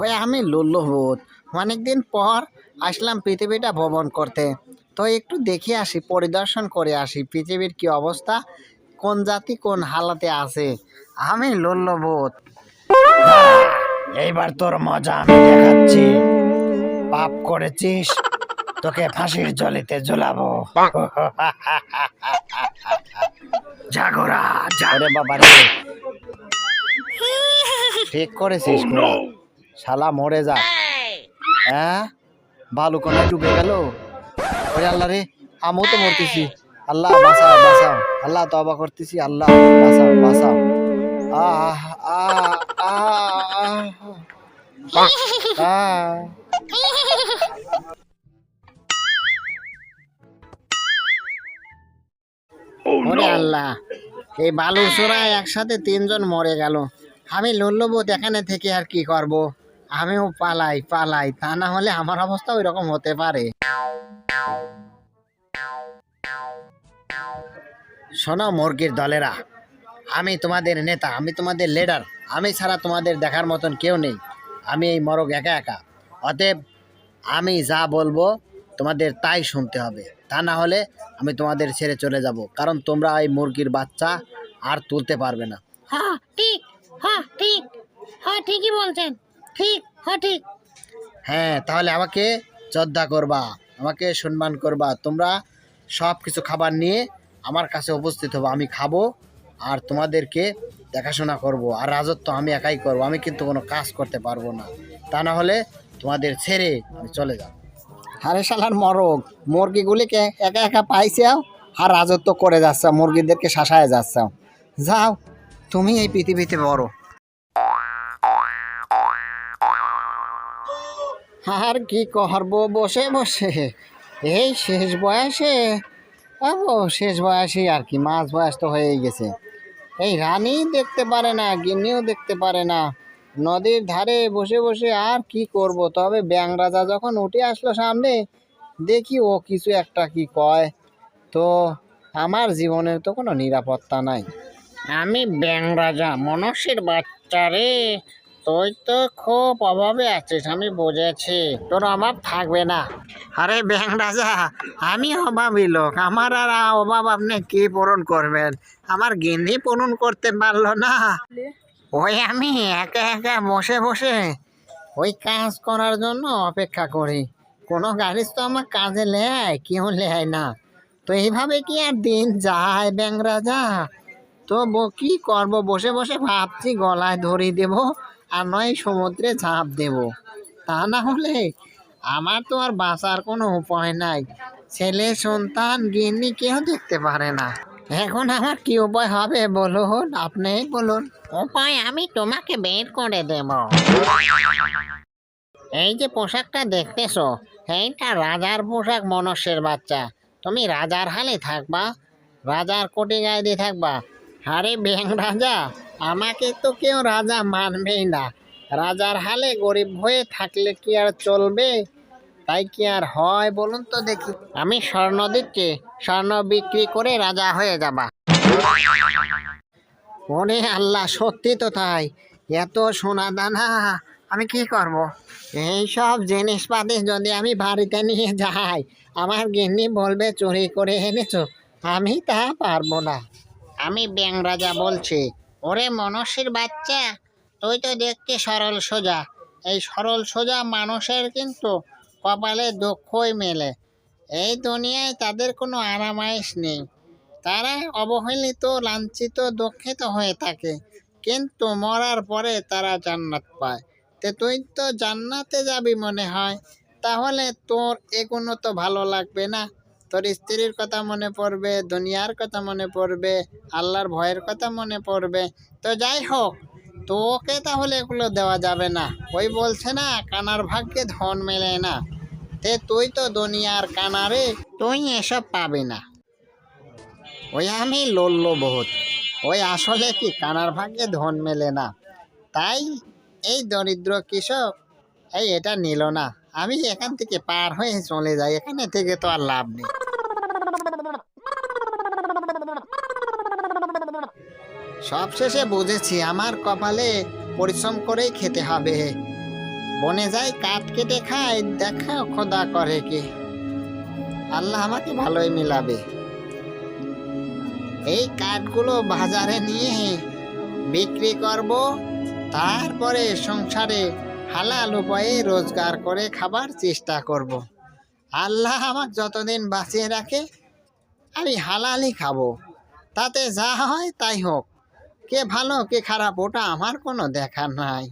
ওই আমি লুল্লুভূত। অনেকদিন পর আসলাম পৃথিবীটা ভ্রমণ করতে। তো একটু দেখে আসি পরিদর্শন করে আসি পৃথিবীর কি অবস্থা কোন জাতি কোন হালাতে আছে। আমি লুল্লুভূত। এইবার তোর মজা আমি দেখাচ্ছি। পাপ করেছিস তোকে ফাঁসির জলিতে ঝুলাবো। জাগরা জাগরে বাবারে। ঠিক করেছিস শালা মরে যা। হ্যাঁ? বালু কোনায় ডুবে গেল। ওরে আল্লাহ রে আমিও তো মরতেছি। আল্লাহ বাঁচাও বাঁচাও। আল্লাহ তবা করতেছি আল্লাহ বাঁচাও বাঁচাও। আহ আহ আহ আহ। ওরে আল্লাহ এই বালুর চূড়ায় একসাথে তিনজন মরে গেল। আমি লুল্লবত এখানে থেকে আর কি করব? আমিও পালাই পালাই। তা না হলে আমার অবস্থা ওই রকম হতে পারে। শোনো মুরগির দলেরা, আমি তোমাদের নেতা, আমি তোমাদের লিডার আমি ছাড়া তোমাদের দেখার মতন কেউ নেই। আমি এই মরগ একা একা। অতএব আমি যা বলব তোমাদের তাই শুনতে হবে। তা না হলে আমি তোমাদের ছেড়ে চলে যাব, কারণ তোমরা এই মুরগির বাচ্চা আর তুলতে পারবে না। হ্যাঁ ঠিক। হ্যাঁ ঠিক। হ্যাঁ ঠিকই বলছেন। ঠিক হ্যাঁ ঠিক। হ্যাঁ তাহলে আমাকে শ্রদ্ধা করবা আমাকে সম্মান করবা। তোমরা সব কিছু খাবার নিয়ে আমার কাছে উপস্থিত হব আমি খাব আর তোমাদেরকে দেখাশোনা করব। আর রাজত্ব আমি একাই করব আমি কিন্তু কোনো কাজ করতে পারব না। তা না হলে তোমাদের ছেড়ে আমি চলে যাব। আরে শালার মরগ মুরগিগুলিকে একা একা পাইছাও আর রাজত্ব করে যাচ্ছ মুরগিদেরকে শাসায় যাচ্ছ যাও তুমি এই পৃথিবীতে বড় আর কি করব? বসে বসে। এই শেষ বয়সে ও শেষ বয়সে আর কি, মাঝ বয়স তো হয়েই গেছে। এই রানী দেখতে পারে না, গিন্নিও দেখতে পারে না। নদীর ধারে বসে বসে আর কি করব? তবে ব্যাং রাজা যখন উঠে আসলো সামনে, দেখি ও কিছু একটা কি কয়। তো আমার জীবনের তো কোনো নিরাপত্তা নাই। আমি ব্যাং রাজা, মনসের বাচ্চা রে। তুই তো খুব অভাবে আছিস, আমি বুঝেছি। তোর অভাব থাকবে না। আরে ব্যাং রাজা, আমি অভাবী লোক। আমার আর অভাব আপনি কি পূরণ করবেন? আমার গিন্নি পূরণ করতে পারল না। ওই আমি একা একা বসে বসে ওই কাজ করার জন্য অপেক্ষা করি। কোনো গাড়ি তো আমার কাজে নেয় কেউ নেয় না। তো এইভাবে কি আর দিন যায় ব্যাং রাজা? তো কি করব? বসে বসে ভাবছি, গলায় ধরিয়ে দেব। আর নয় সমুদ্রে ঝাঁপ দেব। তা না হলে আমার তো আর বাঁচার কোনো উপায় নাই। ছেলে সন্তান গিন্নি কেউ দেখতে পারে না। এখন আমার কি উপায় হবে বলুন? আপনি বলুন। উপায় আমি তোমাকে বের করে দেব। এই যে পোশাকটা দেখতেছো এইটা রাজার পোশাক মনস্যের বাচ্চা। তুমি রাজার হালে থাকবা রাজার কোটি গায়ে দিয়ে থাকবা। আরে ব্যাং রাজা আমাকে তো কেউ রাজা মানবেই না। রাজার হালে গরিব হয়ে থাকলে কি আর চলবে? তাই কি আর হয় বলুন তো দেখি। আমি স্বর্ণ দিচ্ছি, স্বর্ণ বিক্রি করে রাজা হয়ে যাবা। ওরে আল্লাহ, সত্যি তো তাই। এত সোনা দানা, আমি কি করব? এই সব জিনিসপাতি যদি আমি বাড়িতে নিয়ে যাই, আমার গিন্নি বলবে চুরি করে এনেছো। আমি তা পারব না। আমি ব্যাং রাজা বলছি। ওরে মনস্যের বাচ্চা, তুই তো দেখতে সরল সোজা। এই সরল সোজা মানুষের কিন্তু কপালে দুঃখই মেলে। এই দুনিয়ায় তাদের কোনো আরামাইশ নেই। তারা অবহেলিত, লাঞ্ছিত, দুঃখিত হয়ে থাকে। কিন্তু মরার পরে তারা জান্নাত পায়। তে তুই তো জান্নাতে যাবি মনে হয়। তাহলে তোর এগুলো তো ভালো লাগবে না। তোর স্ত্রীর কথা মনে পড়বে, দুনিয়ার কথা মনে পড়বে, আল্লাহর ভয়ের কথা মনে পড়বে। তো যাই হোক, তোকে তাহলে এগুলো দেওয়া যাবে না। ওই বলছে না, কানার ভাগ্যে ধন মেলে না। তে তুই তো দুনিয়ার কানারে, তুই এসব পাবি না। ওই আমি লড়ল বহুত ওই আসলে কি কানার ভাগ্যে ধন মেলে না? তাই এই দরিদ্র কৃষক, এই এটা নিল না। আমি এখান থেকে পার হয়ে চলে যাই, এখানে থেকে তো আর লাভ নেই। সবশেষে বুঝেছি আমার কপালে পরিশ্রম করেই খেতে হবে। বনে যাই, কাঠ কেটে খাই দেখা খোদা করে কি। আল্লাহ আমাকে ভালোই মিলাবে। এই কাঠগুলো বাজারে নিয়ে বিক্রি করব, তারপরে সংসারে হালাল উপায়ে রোজগার করে খাবার চেষ্টা করব। আল্লাহ আমার যতদিন বাঁচিয়ে রাখে, আমি হালালই খাব। তাতে যা হয় তাই হোক। কে ভালো কে খারাপ ওটা আমার কোনো দেখার নাই।